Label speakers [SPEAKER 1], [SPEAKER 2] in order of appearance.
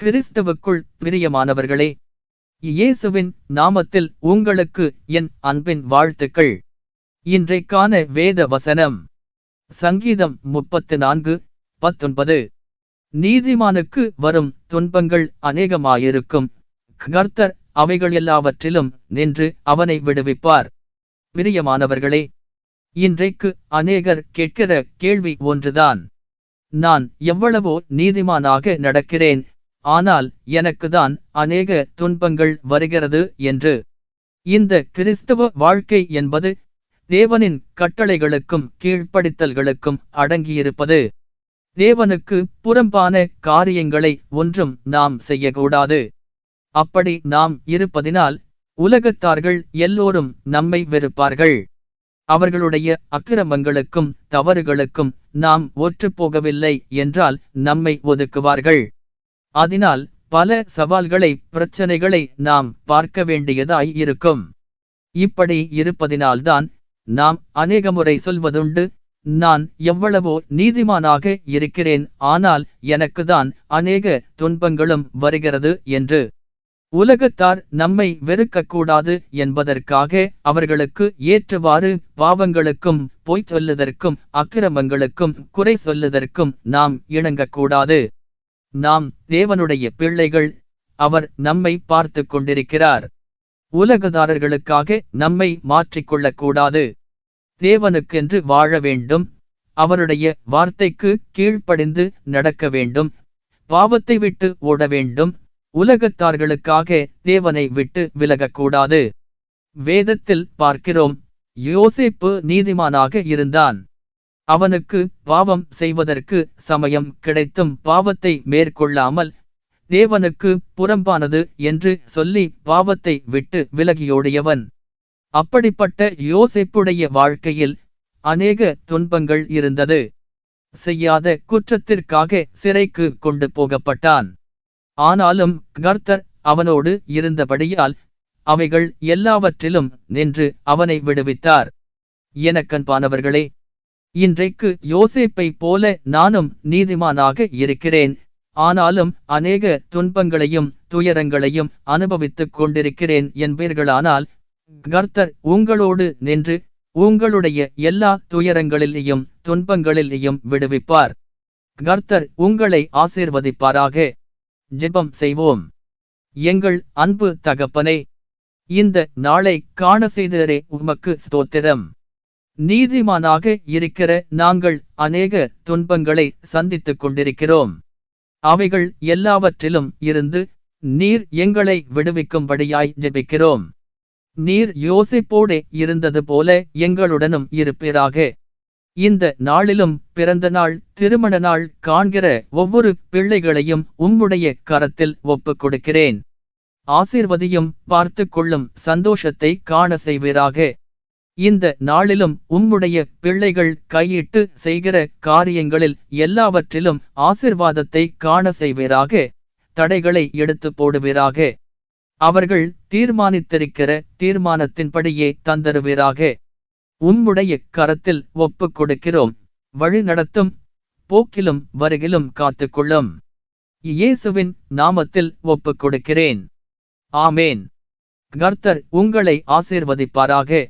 [SPEAKER 1] கிறிஸ்தவுக்குள் பிரியமானவர்களே இயேசுவின் நாமத்தில் உங்களுக்கு என் அன்பின் வாழ்த்துக்கள். இன்றைக்கான வேத வசனம் சங்கீதம் முப்பத்து நான்கு பத்தொன்பது. நீதிமானுக்கு வரும் துன்பங்கள் அநேகமாயிருக்கும். கர்த்தர் அவைகள் எல்லாவற்றிலும் நின்று அவனை விடுவிப்பார். பிரியமானவர்களே இன்றைக்கு அநேகர் கேட்கிற கேள்வி ஒன்றுதான். நான் எவ்வளவோ நீதிமானாக நடக்கிறேன் ஆனால் எனக்குதான் அநேக துன்பங்கள் வருகிறது என்று. இந்த கிறிஸ்தவ வாழ்க்கை என்பது தேவனின் கட்டளைகளுக்கும் கீழ்ப்படித்தல்களுக்கும் அடங்கியிருப்பது. தேவனுக்கு புறம்பான காரியங்களை ஒன்றும் நாம் செய்யக்கூடாது. அப்படி நாம் இருப்பதினால் உலகத்தார்கள் எல்லோரும் நம்மை வெறுப்பார்கள். அவர்களுடைய அக்கிரமங்களுக்கும் தவறுகளுக்கும் நாம் ஒற்றுப்போகவில்லை என்றால் நம்மை ஒதுக்குவார்கள். அதனால் பல சவால்களை பிரச்சனைகளை நாம் பார்க்க வேண்டியதாய் இருக்கும். இப்படி இருப்பதினால்தான் நாம் அநேகமுறை சொல்வதுண்டு நான் எவ்வளவோ நீதிமானாக இருக்கிறேன் ஆனால் எனக்குதான் அநேக துன்பங்களும் வருகிறது என்று. உலகத்தார் நம்மை வெறுக்கக்கூடாது என்பதற்காக அவர்களுக்கு ஏற்றவாறு பாவங்களுக்கும் பொய் சொல்லுதற்கும் அக்கிரமங்களுக்கும் குறை சொல்லுதற்கும் நாம் இணங்கக்கூடாது. நாம் தேவனுடைய பிள்ளைகள் அவர் நம்மை பார்த்து கொண்டிருக்கிறார். உலகதாரர்களுக்காக நம்மை மாற்றிக்கொள்ளக்கூடாது. தேவனுக்கென்று வாழ வேண்டும். அவருடைய வார்த்தைக்கு கீழ்ப்படிந்து நடக்க வேண்டும். பாவத்தை விட்டு ஓட வேண்டும். உலகத்தார்களுக்காக தேவனை விட்டு விலகக்கூடாது. வேதத்தில் பார்க்கிறோம் யோசேப்பு நீதிமானாக இருந்தான். அவனுக்கு பாவம் செய்வதற்கு சமயம் கிடைத்தும் பாவத்தை மேற்கொள்ளாமல் தேவனுக்கு புறம்பானது என்று சொல்லி பாவத்தை விட்டு விலகியோடியவன். அப்படிப்பட்ட யோசிப்புடைய வாழ்க்கையில் அநேக துன்பங்கள் இருந்தது. செய்யாத குற்றத்திற்காக சிறைக்கு கொண்டு போகப்பட்டான். ஆனாலும் கர்த்தர் அவனோடு இருந்தபடியால் அவைகள் எல்லாவற்றிலும் நின்று அவனை விடுவித்தார். எனக்கன்பானவர்களே இன்றைக்கு யோசேப்பை போல நானும் நீதிமானாக இருக்கிறேன். ஆனாலும் அநேக துன்பங்களையும் துயரங்களையும் அனுபவித்துக் கொண்டிருக்கிறேன் என்பீர்களானால் கர்த்தர் உங்களோடு நின்று உங்களுடைய எல்லா துயரங்களிலேயும் துன்பங்களிலேயும் விடுவிப்பார். கர்த்தர் உங்களை ஆசீர்வதிப்பாராக. ஜெபம் செய்வோம். எங்கள் அன்பு தகப்பனே இந்த நாளை காண செய்தரே உமக்கு ஸ்தோத்திரம். நீதிமானாக இருக்கிற நாங்கள் அநேக துன்பங்களை சந்தித்துக் கொண்டிருக்கிறோம். அவைகள் எல்லாவற்றிலும் இருந்து நீர் எங்களை விடுவிக்கும்படியாய் ஜெபிக்கிறோம். நீர் யோசிப்போடே இருந்தது போல எங்களுடனும் இருப்பீராக. இந்த நாளிலும் பிறந்த நாள் திருமண நாள் காண்கிற ஒவ்வொரு பிள்ளைகளையும் உம்முடைய கரத்தில் ஒப்புக் கொடுக்கிறேன். ஆசிர்வதியும் பார்த்து கொள்ளும் சந்தோஷத்தை காண செய்வீராக. இந்த நாளிலும் உம்முடைய பிள்ளைகள் கையிட்டு செய்கிற காரியங்களில் எல்லாவற்றிலும் ஆசிர்வாதத்தை காண செய்வீராக தடைகளை எடுத்து போடுவீராக. அவர்கள் தீர்மானித்திருக்கிற தீர்மானத்தின்படியே தந்தருவீராக. உம்முடைய கரத்தில் ஒப்புக் கொடுக்கிறோம். வழி நடத்தும் போக்கிலும் வருகிலும் காத்துக்கொள்ளும். இயேசுவின் நாமத்தில் ஒப்புக் கொடுக்கிறேன். ஆமேன். கர்த்தர் உங்களை ஆசீர்வதிப்பாராக.